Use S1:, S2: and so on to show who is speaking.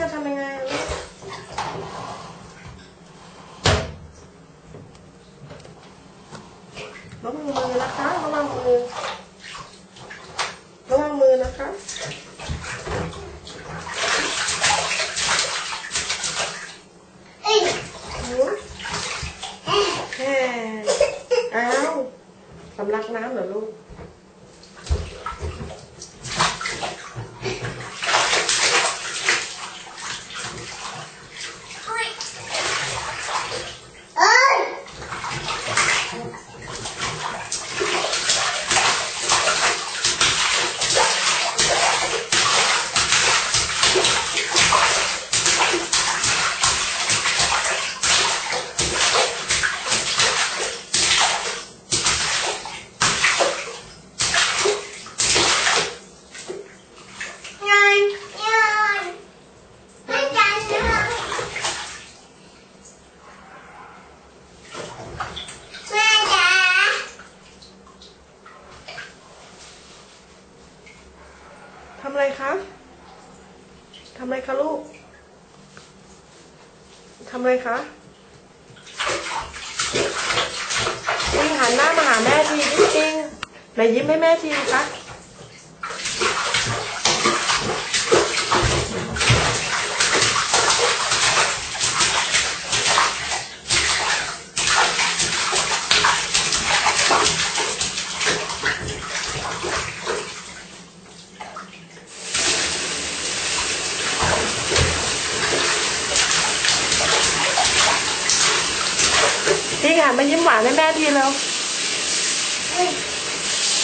S1: จะทำยังไงลูกระวังมือนะคะระวังมือระวังมือนะคะหือแค่อ้าวสำลักน้ำเหรอลูก ทำอะไรคะทำอะไรคะลูกทำอะไรคะจริงหันหน้ามาหาแม่ทีจริงๆไหนยิ้มให้แม่ทีคะ หันมายิ้มหวานให้แม่ทีแล้ว